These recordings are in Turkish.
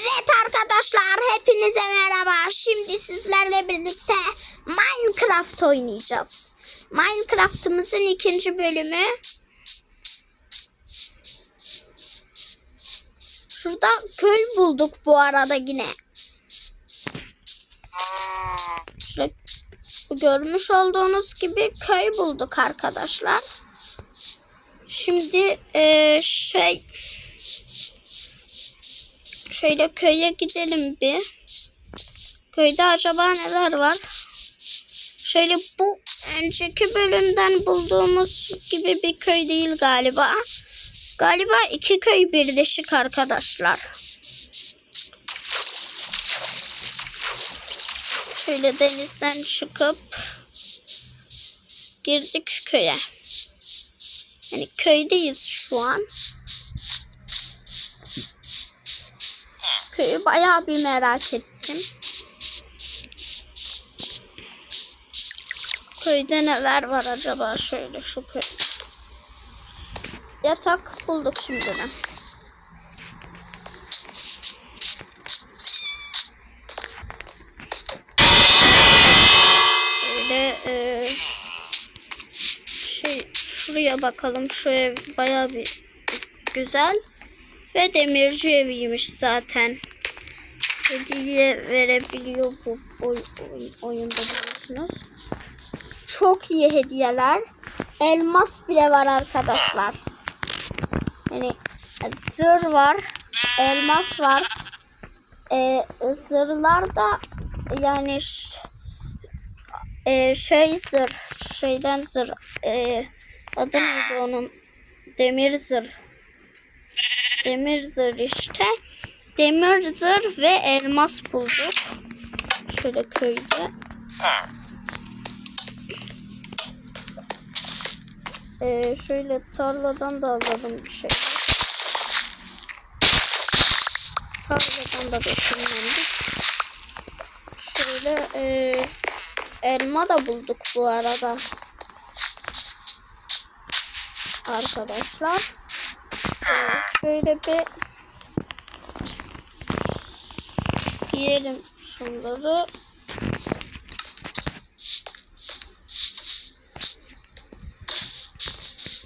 Evet arkadaşlar hepinize merhaba. Şimdi sizlerle birlikte Minecraft oynayacağız. Minecraft'ımızın ikinci bölümü. Şurada köy bulduk bu arada yine. Şurada görmüş olduğunuz gibi köy bulduk arkadaşlar. Şimdi eee, şey Şöyle köye gidelim bir. Köyde acaba neler var? Şöyle bu önceki bölümden bulduğumuz gibi bir köy değil galiba. Galiba iki köy birleşik arkadaşlar. Şöyle denizden çıkıp girdik köye. Yani köydeyiz şu an. Köyü bayağı bir merak ettim. Köyde neler var acaba şöyle şu köy. Yatak bulduk şimdiden. Şöyle e, şey şuraya bakalım. Şu ev bayağı bir güzel. Ve demirci eviymiş zaten. Hediye verebiliyor bu oy, oy- oyunda biliyorsunuz. Çok iyi hediyeler. Elmas bile var arkadaşlar. Yani zırh var. Elmas var. Ee, zırhlar da yani e, şey zırh şeyden zırh e, adı neydi onun demir zırh demir zırh işte. Demir zırh ve elmas bulduk. Şöyle köyde. Ee, şöyle tarladan da alalım bir şey. Tarladan da besinlendik. Şöyle e, elma da bulduk bu arada. Arkadaşlar. Ee, şöyle bir yiyelim şunları.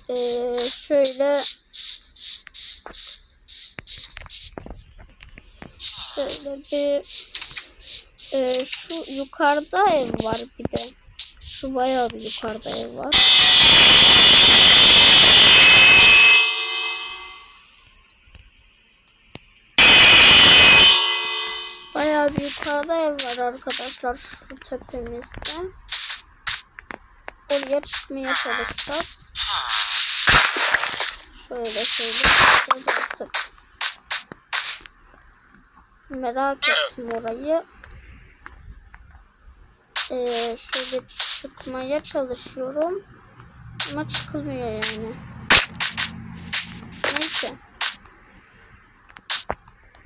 Ee, şöyle şöyle bir e, şu yukarıda ev var bir de. Şu bayağı bir yukarıda ev var. Yukarıda ev var arkadaşlar şu tepemizde. Oraya çıkmaya çalışacağız. Şöyle şöyle yapacağız artık. Merak ettim orayı. Ee, şöyle çıkmaya çalışıyorum. Ama çıkılmıyor yani. Neyse.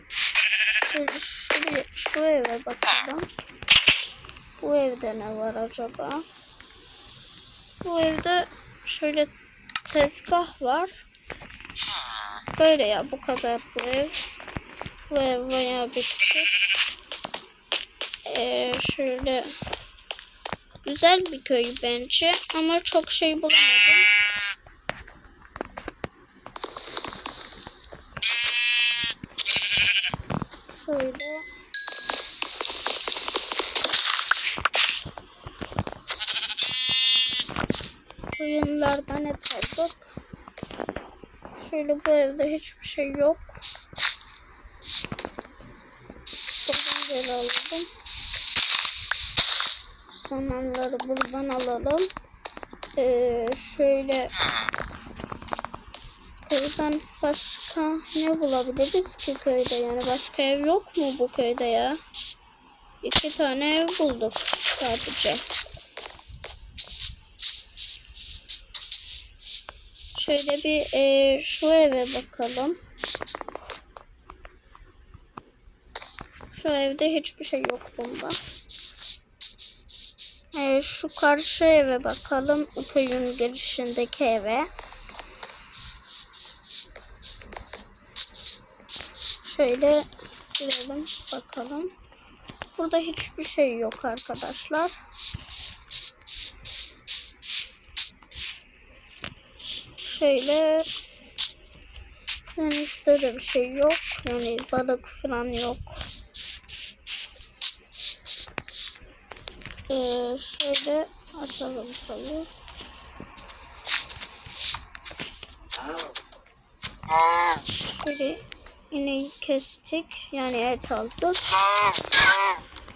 Şöyle şuraya, şu eve bakalım. Bu evde ne var acaba? Bu evde şöyle tezgah var. Böyle ya bu kadar bu ev. Bu ev bayağı küçük. Ee, şöyle güzel bir köy bence ama çok şey bulamadım. Şöyle oyunlardan et aldık. Şöyle bu evde hiçbir şey yok. Buradan alalım. Samanları buradan alalım. Ee, şöyle köyden başka ne bulabiliriz ki köyde yani başka ev yok mu bu köyde ya? İki tane ev bulduk sadece. Şöyle bir e, şu eve bakalım. Şu evde hiçbir şey yok bunda. E, şu karşı eve bakalım. Köyün girişindeki eve. Şöyle Girelim bakalım. Burada hiçbir şey yok arkadaşlar. Şöyle de bir şey yok. Yani balık falan yok. Ee, şöyle açalım tabii. Şöyle ineği kestik. Yani et aldık.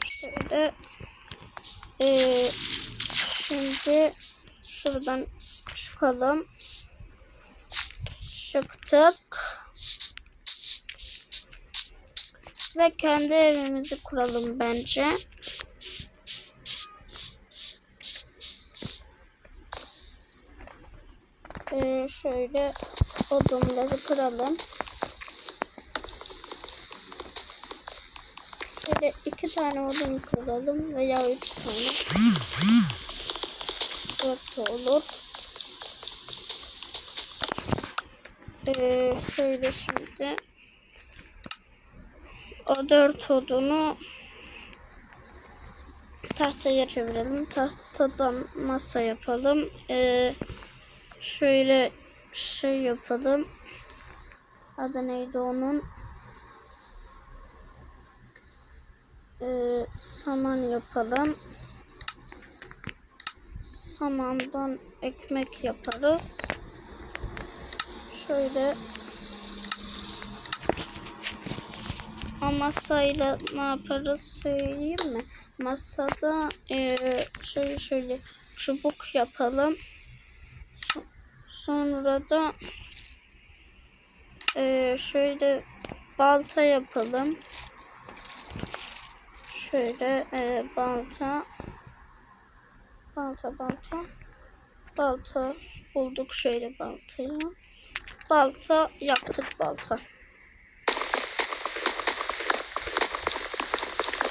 Şöyle ee, şimdi şuradan çıkalım. Çıktık. Ve kendi evimizi kuralım bence. Ee, şöyle odunları kıralım. Şöyle iki tane odun kıralım veya üç tane. Dört olur. Ee, şöyle şimdi o dört odunu tahtaya çevirelim. Tahtadan masa yapalım. Ee, şöyle şey yapalım. Adı neydi onun? Ee, saman yapalım. Samandan ekmek yaparız. Şöyle masayla ne yaparız söyleyeyim mi? Masada eee şöyle şöyle çubuk yapalım. So- sonra da eee şöyle balta yapalım. Şöyle eee, balta balta balta balta bulduk şöyle baltayı. Balta yaptık balta.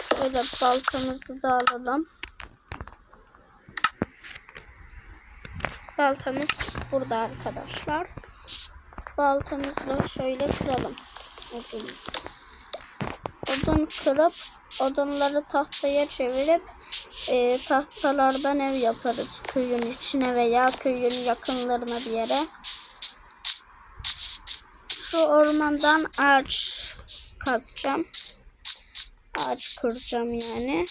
Şöyle baltamızı da alalım. Baltamız burada arkadaşlar. Baltamızla şöyle kıralım. Odun. Odun kırıp odunları tahtaya çevirip e, tahtalardan ev yaparız. Köyün içine veya köyün yakınlarına bir yere. Şu ormandan ağaç kazacağım. Ağaç kıracağım yani.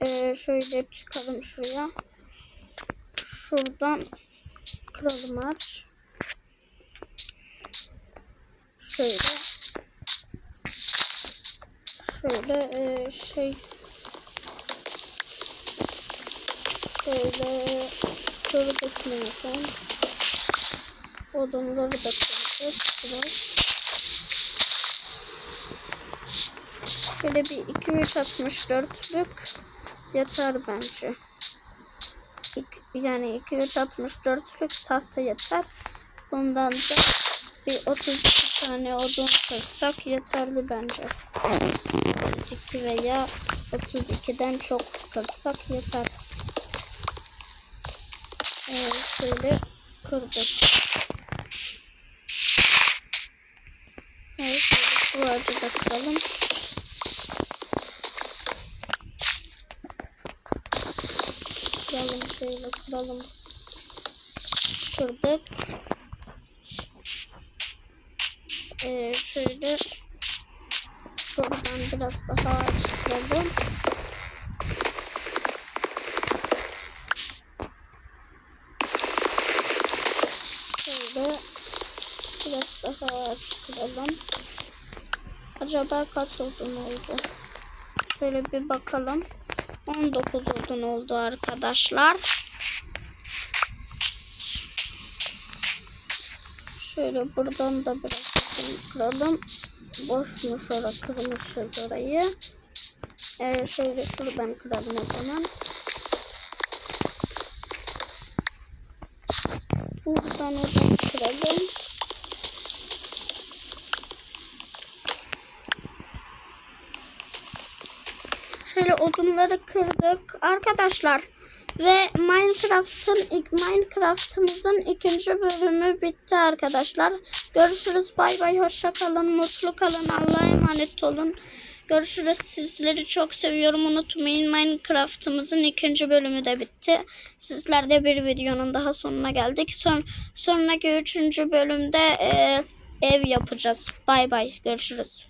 Ee, şöyle çıkalım şuraya. Şuradan kıralım ağaç. Şöyle. Şöyle e, şey şöyle kırdık nereden? Odunları da. Biraz. Şöyle bir 264'lük yeter bence. İk- Yani 264'lük tahta yeter. Bundan da bir 32 tane odun kırsak yeterli bence. 32 veya 32'den çok kırsak yeter. Ee, şöyle kırdık. Evet, bu ağacı da kıralım. Kıralım şöyle kıralım. Kırdık. Ee, şöyle şuradan biraz daha ağaç kıralım. Şöyle kıralım. Acaba kaç odun oldu? Şöyle bir bakalım. 19 odun oldu arkadaşlar. Şöyle buradan da biraz kıralım. Boşmuş ora kırmışız orayı. Ee, şöyle şuradan kıralım o zaman. Buradan odun kıralım. Şöyle odunları kırdık. Arkadaşlar Ve Minecraft'ın Minecraft'ımızın ikinci bölümü bitti arkadaşlar. Görüşürüz. Bay bay. Hoşça kalın. Mutlu kalın. Allah'a emanet olun. Görüşürüz. Sizleri çok seviyorum. Unutmayın Minecraft'ımızın ikinci bölümü de bitti. Sizler de bir videonun daha sonuna geldik. Son sonraki üçüncü bölümde e, ev yapacağız. Bay bay. Görüşürüz.